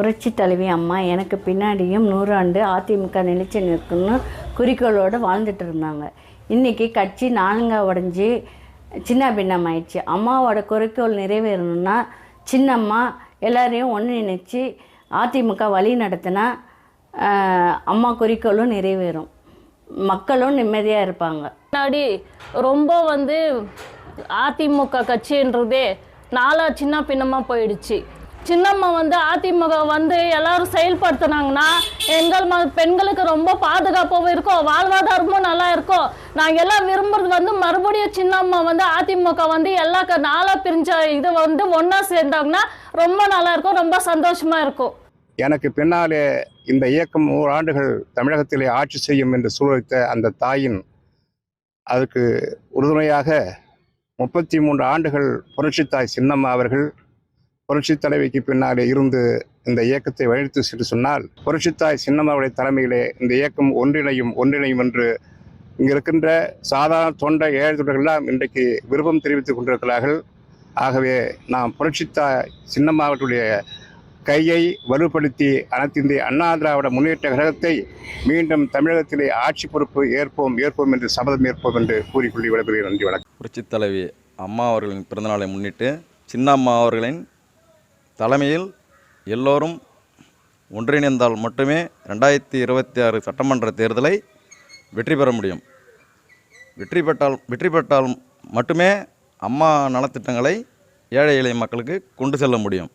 புரட்சி தலைவி அம்மா எனக்கு பின்னாடியும் நூறாண்டு அதிமுக நிலைச்சு நிற்கும்னு குறிக்கோளோடு வாழ்ந்துட்டு இருந்தாங்க. இன்றைக்கி கட்சி நான்கா உடஞ்சி சின்ன பின்னம் ஆயிடுச்சு அம்மாவோட குறிக்கோள் நிறைவேறணும்னா சின்னம்மா எல்லாரையும் ஒன்றிணைச்சு அதிமுக வழி நடத்தினா அம்மா குறிக்கோளும் நிறைவேறும். மக்களும் நிம்மதியாக இருப்பாங்க. முன்னாடி ரொம்ப வந்து அதிமுக கட்சின்றதே நாளா சின்ன பின்னமாக போயிடுச்சு. சின்னம்மா வந்து அதிமுக வந்து எல்லாரும் செயல்படுத்துனாங்கன்னா எங்கள் ம பெண்களுக்கு ரொம்ப பாதுகாப்பாகவும் இருக்கும் வாழ்வாதாரமும் நல்லா இருக்கும் நாங்கள் எல்லாம் விரும்புறது வந்து மறுபடியும் சின்னம்மா வந்து அதிமுக வந்து எல்லா க நாளாக பிரிஞ்ச இது வந்து ஒன்றா சேர்ந்தாங்கன்னா ரொம்ப நல்லா இருக்கும் ரொம்ப சந்தோஷமாக இருக்கும். எனக்கு பின்னாலே இந்த இயக்கம் நூறு ஆண்டுகள் தமிழகத்திலே ஆட்சி செய்யும் என்று சூழலித்த அந்த தாயின் அதுக்கு உறுதுணையாக முப்பத்தி மூன்று ஆண்டுகள் புரட்சித்தாய் சின்னம்மா அவர்கள் புரட்சி தலைவிக்கு பின்னாலே இருந்து இந்த இயக்கத்தை வழித்து சென்று சொன்னால் புரட்சித்தாய் சின்னம்மாவுடைய தலைமையிலே இந்த இயக்கம் ஒன்றிணையும் ஒன்றிணையும் என்று இங்கே இருக்கின்ற சாதாரண தொண்டை ஏழை தொண்டர்கள்லாம் இன்றைக்கு விருப்பம் தெரிவித்துக் கொண்டிருக்கிறார்கள். ஆகவே நாம் புரட்சித்தாய் சின்னம்மாவர்களுடைய கையை வலுப்படுத்தி அனைத்திந்திய அண்ணா திராவிட முன்னேற்ற கழகத்தை மீண்டும் தமிழகத்திலே ஆட்சி பொறுப்பு ஏற்போம் ஏற்போம் என்று சபதம் ஏற்போம் என்று கூறிக்கொள்ளி விடைபெறுகிறேன். நன்றி வணக்கம். புரட்சித் தலைவி அம்மா அவர்களின் பிறந்தநாளை முன்னிட்டு சின்னம்மா அவர்களின் தலைமையில் எல்லோரும் ஒன்றிணைந்தால் மட்டுமே ரெண்டாயிரத்தி இருபத்தி ஆறு சட்டமன்ற தேர்தலை வெற்றி பெற முடியும். வெற்றி பெற்றால் வெற்றி பெற்றால் மட்டுமே அம்மா நலத்திட்டங்களை ஏழை எளிய மக்களுக்கு கொண்டு செல்ல முடியும்.